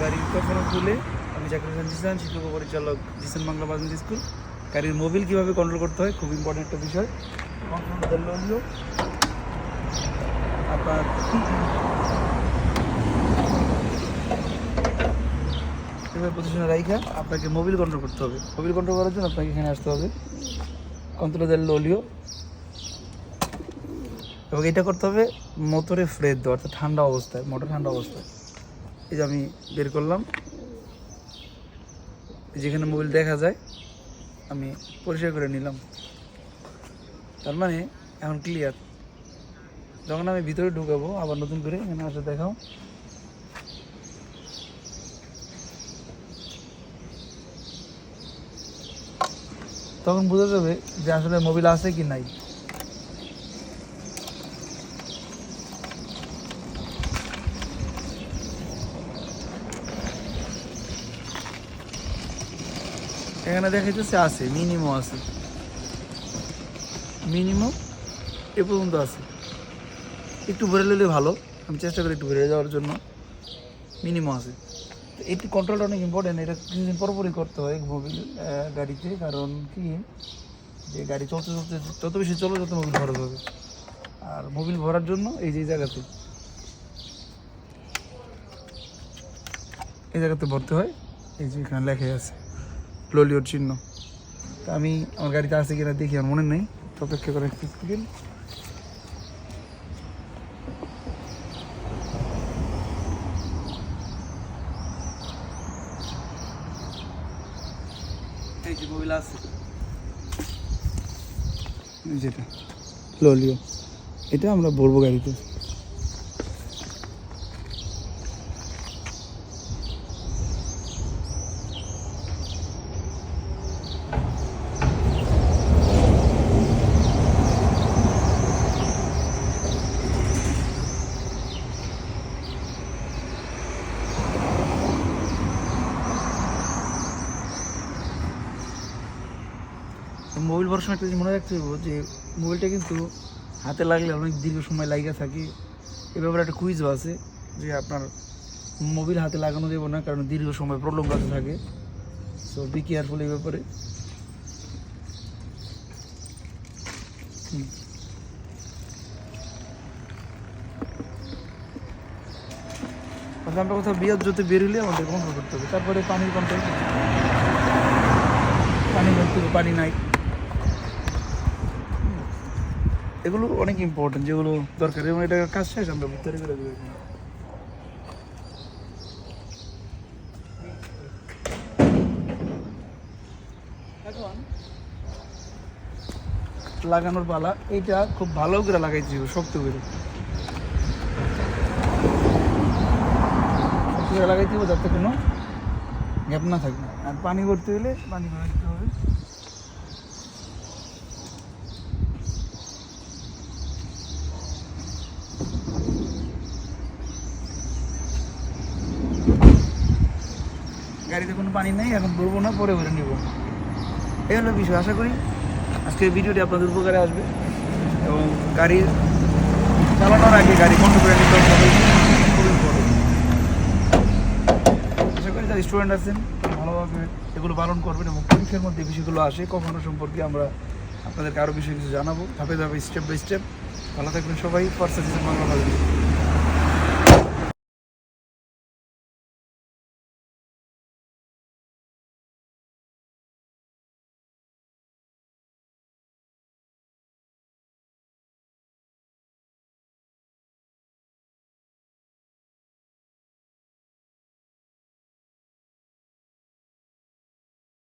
গাড়ির কখনো খুলে আমি চাকরি জিসান শিক্ষক পরিচালক জিসান বাংলা বাজেন্ট স্কুল। গাড়ির মোবিল কীভাবে কন্ট্রোল করতে হয়, খুব ইম্পর্টেন্ট একটা বিষয়। আপনার এবার পজিশনে আপনাকে মোবিল কন্ট্রোল করতে হবে। মোবিল কন্ট্রোল করার জন্য আপনাকে এখানে আসতে হবে। কন্ট্রোল দেল লোলিও এবং এটা করতে হবে মোটরে ফ্রেশ দেওয়া, অর্থাৎ ঠান্ডা অবস্থায়, মোটর ঠান্ডা অবস্থায়। এই যে আমি বের করলাম। যেখানে মোবিল দেখা যায়, আমি পরিষ্কার করে নিলাম। তার মানে এখন ক্লিয়ার যখন আমি ভিতরে ঢুকাবো, আবার নতুন করে এখানে আসে দেখাও। তখন বোঝা যাবে যে আসলে মোবিল আছে কি নাই। এখানে দেখাইতেছে আছে মিনিমাম আছে। মিনিমাম এ পর্যন্ত আছে। একটু ভরে নিলে ভালো, আমি চেষ্টা করি একটু ভরে যাওয়ার জন্য। মিনিমাম আছে। তো এটি কন্ট্রোলটা অনেক ইম্পর্টেন্ট এটা কিছুদিন পরপরই করতে হয় মোবিল গাড়িতে। কারণ কি? যে গাড়ি চলতে চলতে যত বেশি চলো, তত মোবিল ভরা হবে। আর মোবিল ভরার জন্য এই যে জায়গাতে, এই জায়গাতে ভরতে হয়। এই যে এখানে লেখা আছে। লোলিওর চিহ্ন। তা আমি আমার গাড়িতে আছে কিনা দেখি আমার মনে নেই। তো অপেক্ষা করে একটু সেকেন্ড যেটা লোলিও এটা আমরা বলব গাড়িতে। মোবাইল ভরার সময় একটা জিনিস মনে রাখতে হবে যে, মোবাইলটা কিন্তু হাতে লাগলে অনেক দীর্ঘ সময় লাগিয়ে থাকে। এ ব্যাপারে একটা কুইজও আছে যে, আপনার মোবিল হাতে লাগানো যাবে না, কারণ দীর্ঘ সময় প্রবলেম কাছে থাকে। সো বি কেয়ারফুল এই ব্যাপারে। হুম। আমরা কোথাও বিয়ার যদি বেরোলে আমাদের কন্ট্রোল করতে হবে। তারপরে পানির কন্ট্রোল পানি পানি নাই। এগুলো অনেক ইম্পর্টেন্ট যেগুলো দরকার। এবং এটা কাজ শেষ, আমরা ভিতরে করে দেবো লাগানোর পালা, এইটা খুব ভালো করে লাগাইতে হবে, শক্ত করে। শক্ত করে লাগাইতে হবে, যাতে কোনো গ্যাপ না থাকে। আর পানি ভরতে হলে পানি ভরতে হবে। গাড়িতে কোনো পানি নেই, এখন ভরবো না, পরে ভরে নিব। এই হলো বিষয়, আশা করি আজকের ভিডিওটি আপনাদের উপকারে আসবে এবং গাড়ির চালানোর আগে গাড়ি বন্ধ করে নিতে হবে আশা করি যারা স্টুডেন্ট আছেন, ভালোভাবে এগুলো পালন করবেন এবং পরীক্ষার মধ্যে বিষয়গুলো আসে, কখনো সম্পর্কে আমরা আপনাদেরকে আরও বিষয় কিছু জানাব। ধাপে ধাপে স্টেপ বাই স্টেপ ভালো থাকবেন সবাই ফার্স্ট বাংলা ভালো